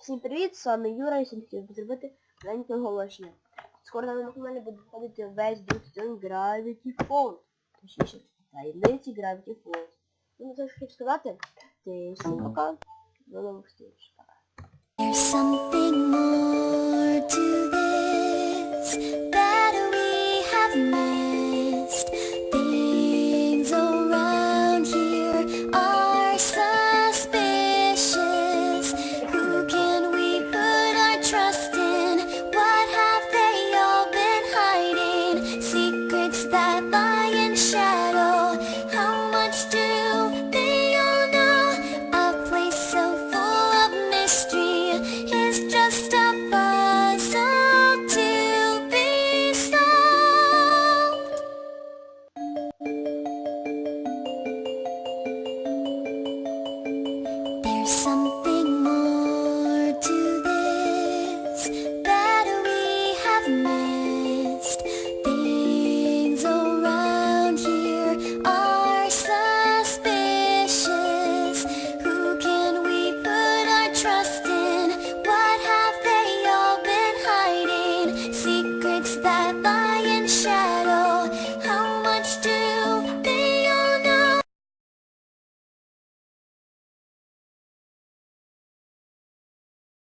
Всім привіт, з вами Юра, і сьогодні хотів би зробити маленьке оголошення. Скоро на моєму каналі буде виходити весь другий сезон Gravity Falls. Точніше, таємниці Gravity Falls. Ну, це ж хочу сказати. Ти всім пока. До нових зустрічей. Пока. れば